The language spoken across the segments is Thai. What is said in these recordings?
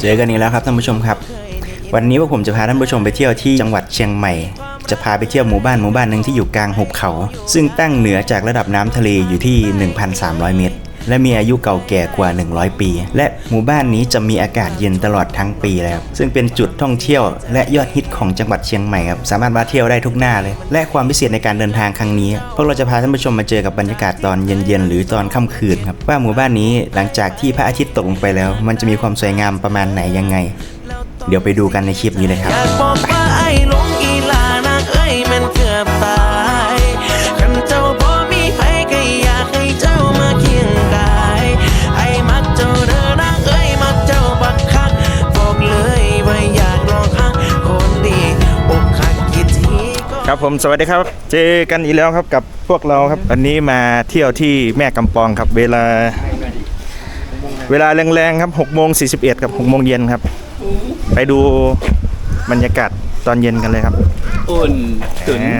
เจอกันอีกแล้วครับท่านผู้ชมครับ วันนี้พวกผมจะพาท่านผู้ชมไปเที่ยวที่จังหวัดเชียงใหม่ จะพาไปเที่ยวหมู่บ้านหมู่บ้านหนึ่งที่อยู่กลางหุบเขา ซึ่งตั้งเหนือจากระดับน้ำทะเลอยู่ที่ 1,300 เมตร และมีอายุเก่าแก่กว่า 100 ปี และหมู่บ้านนี้จะมีอากาศเย็นตลอดทั้งปีเลยครับซึ่งเป็นจุดท่องเที่ยว และยอดฮิตของจังหวัดเชียงใหม่ครับสามารถมาเที่ยวได้ทุกหน้าเลย และความพิเศษในการเดินทางครั้งนี้พวกเราจะพาท่านผู้ชมมาเจอกับบรรยากาศตอนเย็นๆหรือตอนค่ำคืนครับว่าหมู่บ้านนี้หลังจากที่พระอาทิตย์ตกลงไปแล้ว มันจะมีความสวยงามประมาณไหนยังไง เดี๋ยวไปดูกันในคลิปนี้เลยครับ ครับผมสวัสดีครับ เจอกันอีกแล้วครับกับพวกเราครับวันนี้มาเที่ยวที่แม่กำปองครับ เวลา เวลาแรงๆครับ6โมง41กับ6โมงเย็นครับ ไปดูบรรยากาศตอนเย็นกันเลยครับอุ่นตุนแหม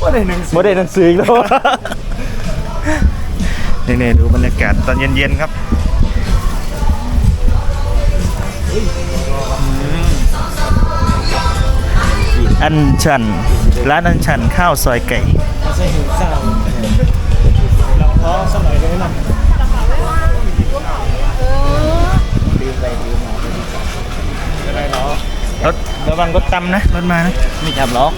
บ่ได้หนังสือบ่ได้หนังสืออีกแล้วนี่ๆดูบรรยากาศตอนเย็นๆครับ อันชัน ร้านอันชันข้าวซอยไก่รถระวังรถตำนะรถมานะไม่จับล็อก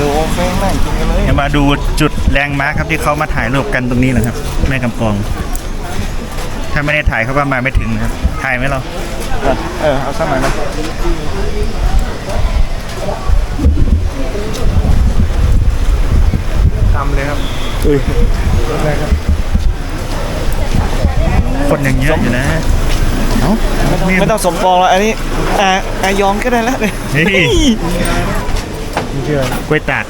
ดูโอเคแม่งกินกันเลยเดี๋ยวมาดูจุดแรงม้าครับที่เขามาถ่ายรูปกันตรงนี้นะครับ แม่กำปอง ถ้าไม่ได้ถ่ายเขาว่ามาไม่ถึงนะครับ ถ่ายไหมเรา เออ เอาสักหน่อยนะทำเลยครับคนยังเยอะอยู่นะเอ้าไม่ต้องสมปองแล้วอันนี้อ่าอายองก็ได้แล้วเนี่ยเฮ้ยกล้วยตาก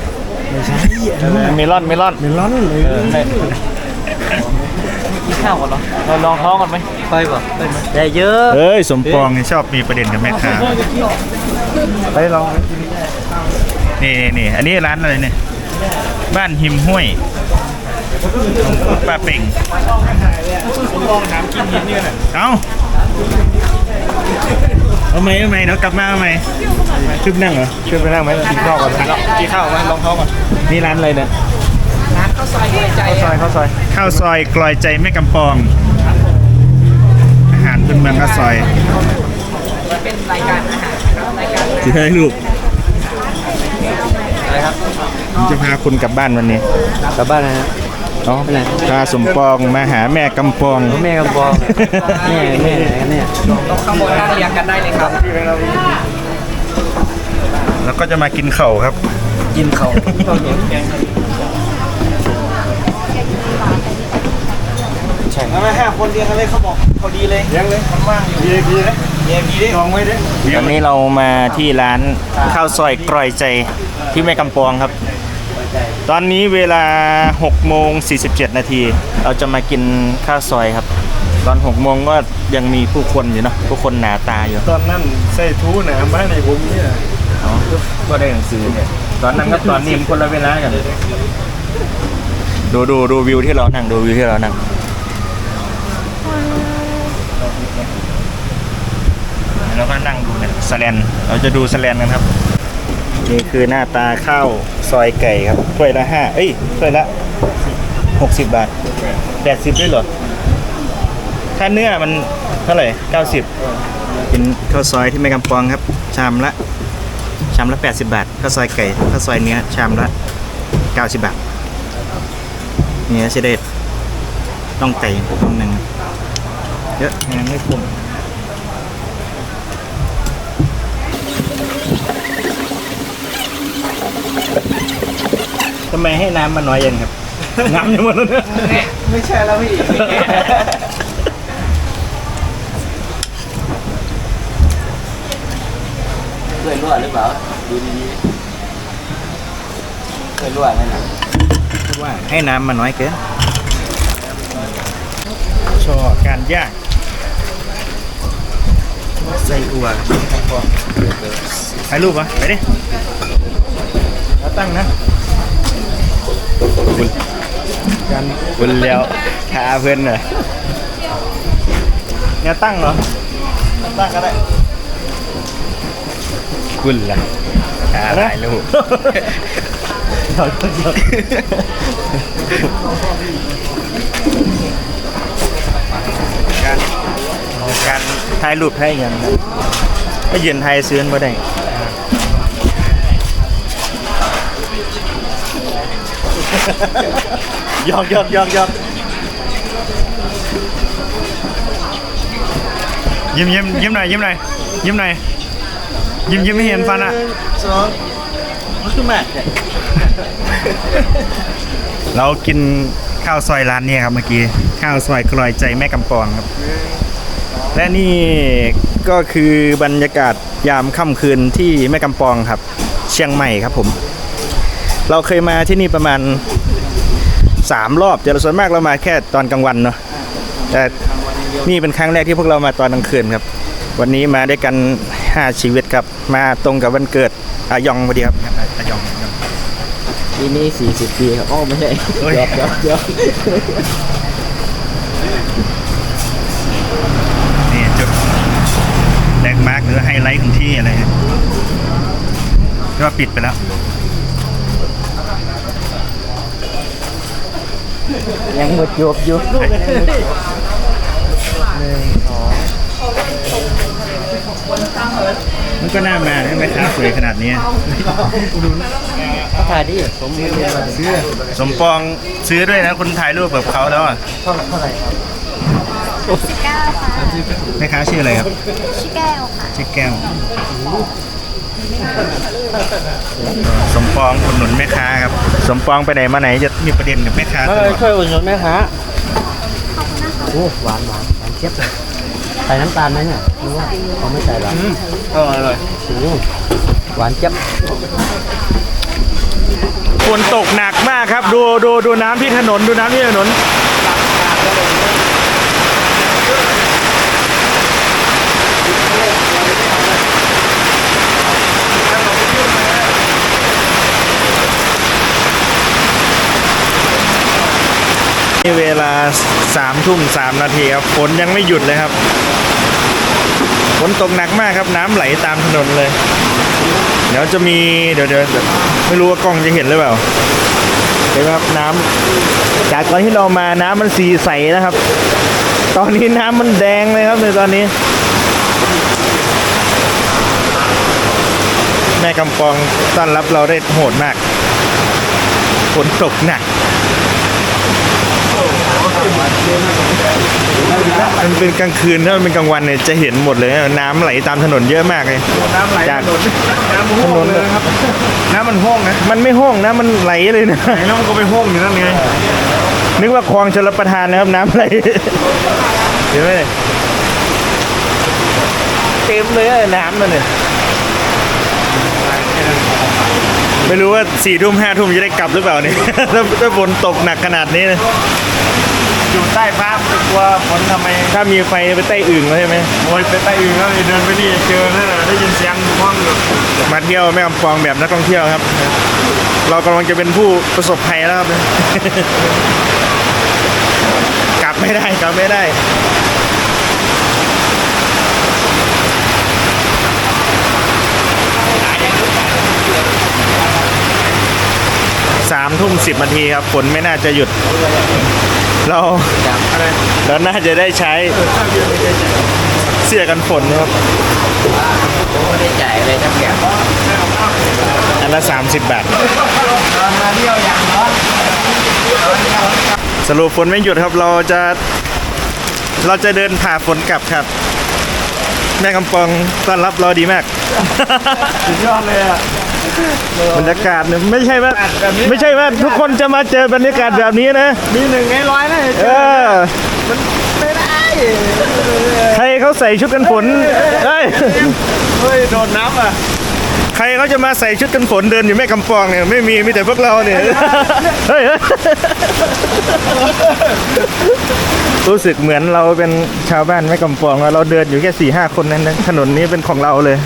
เมลอนเมลอนเมลอนเลยกินข้าวก่อนเหรอเราลองท้องก่อนไหม ไปป่ะได้ไหมได้เยอะเอ้ยสมปองนี่ชอบมีประเด็นกับแม่ค้าไปลองนี่นี่นี่อันนี้ร้านอะไรเนี่ยบ้านหิมห้วยป้าเป่งลองถามกินหินนี่กันเอาเอาไหมเอาไหมเดี๋ยวกลับมาเอาไหมขึ้นนั่งเหรอช่วยไปนั่งไหมกินข้าวก่อนกินข้าวไหมลองท้องก่อนนี่ร้านอะไรเนี่ยข้าวซอยข้าวซอยข้าวซอยกลอยใจแม่กำปองอาหารพื้นเมืองข้าวซอยเป็นรายการอาหารรายการจะให้ลูกอะไรครับผมจะพาคุณกลับบ้านวันนี้กลับบ้านนะฮะเนาะเป็นไรพาสมปองมาหาแม่กำปอง แม่กำปองแม่แม่ไหนกันเนี่ยข้างบนนั่งเรียงกันได้เลยครับ แล้วก็จะมากินเข่าวครับ กินเขา เหนียวใช่ไม่ห้าคนเรียงกันเลยเขาบอกพอดีเลยเรียงเลยมันว่างอยู่ดีดีนะเรียงดีดิ ลองไว้ดิวันนี้เรามาที่ร้านข้าวซอยกรอยใจที่แม่กำปองครับ ตอนนี้เวลา6โมง47 นาที เราจะมากินข้าวซอยครับ ตอน6โมงก็ยังมีผู้คนอยู่เนาะผู้คนหนาตาอยู่ตอนนั้นใส่ทูหนาบ้านในผมเนี่ยอ๋อก็ได้หนังสือเนี่ยตอนนั้นกับตอนนี้มันคนละเวลากันดูดูดูวิวที่เรานั่งดูวิวที่เรานั่งเราก็ นั่งดูเนี่ยสแลนเราจะดูสแลนกันครับ นี่คือหน้าตาข้าวซอยไก่ครับถ้วยละห้าเอ้ยถ้วยละหกสิบบาทแปดสิบด้วยเหรอถ้าเนื้อมันเท่าไหร่เก้าสิบเป็นข้าวซอยที่แม่กำปองครับ ชามละ ชามละ80บาทข้าวซอยไก่ข้าวซอยเนื้อชามละ90บาทเนื้อเสด็จต้องไก่ต้องหนึ่งเยอะงานไม่คุ้ม ไมให้น้ำมันน้อยเย็นครับ น้ำอยู่หมดแล้วเนี่ยไม่ใช่แล้วพี่เคยรั่วหรือเปล่าดูดีๆเคยรั่วไหมนะว่าให้น้ำมันน้อยเกินชอบการย่างใส่อัวถ่ายรูปวะไปดิแล้วตั้งนะ บุญแล้วทาเพื่อนหน่อยเนี่ยตั้งเหรอ ตั้งก็ได้บุญละทาหลายลูกการการถ่ายรูปให้ยังนะก็ยืนไทยซื้อมาได้ ยอกหยอกหยอกหยอกยิ้มยิ้มยิ้มหน่อยยิ้มหน่อยยิ้มหน่อยยิ้มยิ้มไม่เห็นฟันอะสองมันคือแม่เนี่ยเรากินข้าวซอยร้านนี้ครับเมื่อกี้ข้าวซอยกลอยใจแม่กำปองครับ และนี่ก็คือบรรยากาศยามค่ำคืนที่แม่กำปองครับ เชียงใหม่ครับผม เราเคยมาที่นี่ประมาณสามรอบแต่ส่วนมากเรามาแค่ตอนกลางวันเนาะแต่นี่เป็นครั้งแรกที่พวกเรามาตอนกลางคืนครับ วันนี้มาด้วยกัน 5 ชีวิตครับ มาตรงกับวันเกิดอายองพอดีครับอายองอายองปีนี้40 ปีครับอ้อไม่ใช่เฮ้ยเดี๋ยวเดี๋ยวเดี๋ยวนี่จุดแลนด์มาร์คหรือไฮไลท์ของที่นี่อะไรเนี่ยที่ว่าปิดไปแล้ว ยังหมดจบอยู่มันก็น่ามานะแม่ค้าสวยขนาดนี้ถ่ายดิผมไม่ได้มาซื้อสมปองซื้อด้วยนะคุณถ่ายรูปกับเขาแล้วอะเท่าเท่าไหร่ครับสิบเก้าค่ะแม่ค้าชื่ออะไรครับชื่อแก้วค่ะชื่อแก้ว สมปองอุดหนุนแม่ค้าครับ สมปองไปไหนมาไหนจะมีประเด็นกับแม่ค้าตเอลออดช่วยอุดหนุนแม่ค้าขอบคุณนะคะโอ้หวานหวานหวานเจี๊ยบเลยใส่น้ำตาลไหมเนี่ยหรือว่าเขาไม่ใส่หรออร่อยเลยโอ้หวานเจี๊ยบฝนตกหนักมากครับ ดูดูดูน้ำที่ถนนดูน้ำที่ถนน นี่เวลาสามทุ่มสามนาทีครับฝนยังไม่หยุดเลยครับฝนตกหนักมากครับน้ำไหลตามถนนเลย เดี๋ยวจะมีเดี๋ยวเดี๋ยวไม่รู้ว่ากล้องจะเห็นหรือเปล่าเห็นไหมครับน้ำจากตอนที่เรามาน้ำมันสีใสนะครับ ตอนนี้น้ำมันแดงเลยครับในตอนนี้ แม่กำปองต้อนรับเราได้โหดมากฝนตกหนัก มันเป็นกลางคืนถ้ามันเป็นกลางวันเนี่ยจะเห็นหมดเลยนะน้ำไหลตามถนนเยอะมากเลย น้ำไหลจากถนนน้ำมันห้องเลยนะครับ น้ำมันห้องนะมันไม่ห้องนะมันไหลเลยนะ ไหนน้องก็ไปห้องอยู่นั่นไงนึกว่าคลองชลประทานนะครับน้ำไหล เห็นไหมเต็มเลยอะน้ำนั่นเนี่ยไม่รู้ว่าสี่ทุ่มห้าทุ่มจะได้กลับหรือเปล่าเนี่ย ถ้าถ้าฝนตกหนักขนาดนี้นะ อยู่ใต้ฟ้าไม่กลัวฝนทำไมถ้ามีไฟไปใต้อึ่งแล้วใช่ไหมโอ้ยไปใต้อื่นแล้วเดินไปนี่เจอนั่นน่ะได้ยินเสียงห้องอยู่มาเที่ยวแม่กำปองแบบนักท่องเที่ยวครับ เรากำลังจะเป็นผู้ประสบภัยแล้วครับ กลับไม่ได้กลับไม่ได้ สามทุ่มสิบนาทีครับฝนไม่น่าจะหยุด เราเราน่าจะได้ใช้เสื้อกันฝนครับไม่ได้จ่ายเลยทั้งแก่อันละ 30 บาทสรุปฝนไม่หยุดครับเราจะเราจะเดินผ่าฝนกลับครับ แม่กำปองต้อนรับเราดีมาก สุดยอดเลยอะ บรรยากาศเนี่ยไม่ใช่ว่าไม่ใช่ว่าทุกคนจะมาเจอบรรยากาศแบบนี้นะ มีหนึ่งในร้อยนะเออไม่ได้ ใครเขาใส่ชุดกันฝนเฮ้ย เฮ้ย โดนน้ำอะใครเขาจะมาใส่ชุดกันฝนเดินอยู่แม่กำปองเนี่ยไม่มีมีแต่พวกเราเนี่ย เฮ้ยเฮ้ยรู้สึกเหมือนเราเป็นชาวบ้านแม่กำปองแล้วเราเดินอยู่แค่สี่ห้าคนนั้นนะถนนนี้เป็นของเราเลย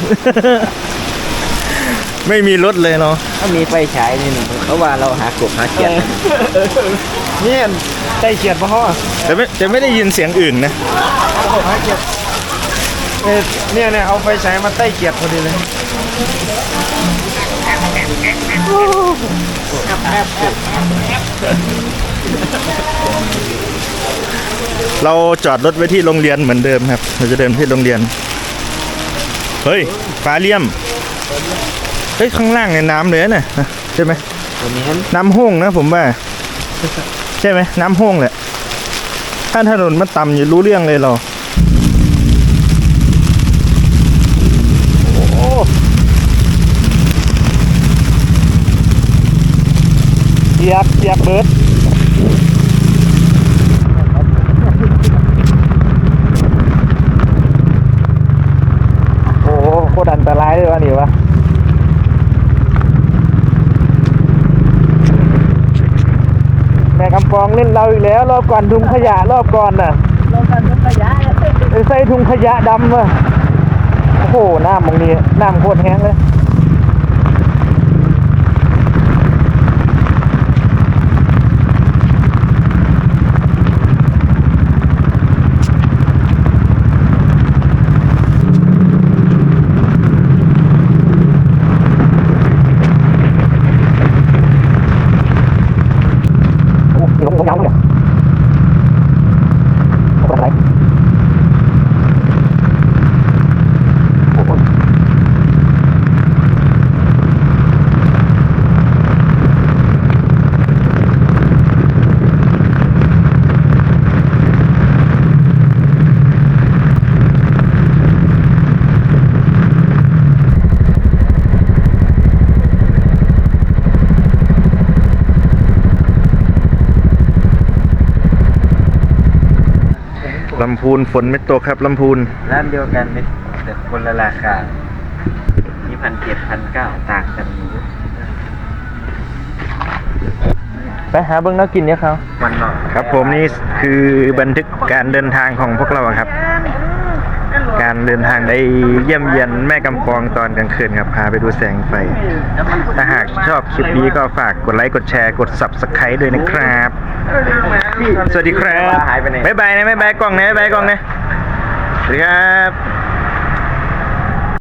ไม่มีรถเลยเนาะถ้ามีไฟฉายนี่หนึ่งเพราะว่าเราหากบหาเขียดเนี่ยใต้เขียดพ่อแต่ไม่แต่ไม่ได้ยินเสียงอื่นนะหาเขียดเออเนี่ยเนี่ยเอาไฟฉายมาใต้เขียดพอดีเลยเราจอดรถไว้ที่โรงเรียนเหมือนเดิมครับ เราจะเดินที่โรงเรียน เฮ้ยฟ้าเลี่ยม เฮ้ยข้างล่างเนี่ยน้ำเลยนะนะใช่ไหมตัวนี้น้ำห้งนะผมว่า ใช่ไหมน้ำห้งแหละถ้าถนนมันต่ำอยู่รู้เรื่องเลยเราโอ้โหเสียบเสียบเบิร์ดโอ้โหโคตรอันตรายเลยวะนี่วะ ม่กำปองเล่นเราอีกแล้ว รอบก่อนถุงขยะรอบก่อนน่ะรอบก่อนถุงขยะใส่ถุงขยะดำว่ะโอ้โหน้ำมองนี้น้ำโคตรแห้งเลย โอ้ยลงลงน้ำเลยโอ้โหอะไรโอ้โหลำ พูนฝนไม่ตกครับลำพูนร้านเดียวกันเลยแต่คนละราคานี่พันเจ็ดพันเก้าต่างกันอยู่ไปหาเบิ้งน้ากินเนี่ยครับวันหน่อยครับผมนี่คือบันทึกการเดินทางของพวกเราครับ การเดินทางได้เยี่ยมเยียนแม่กำปองตอนกลางคืนครับพาไปดูแสงไฟ ถ้าหากชอบคลิปนี้ก็ฝากกดไลค์กดแชร์กด subscribe ด้วยนะครับ สวัสดีครับหายไปไหนบ๊ายบายนะบ๊ายบายกล้องนะบ๊ายบายกล้องนะสวัสดีครับ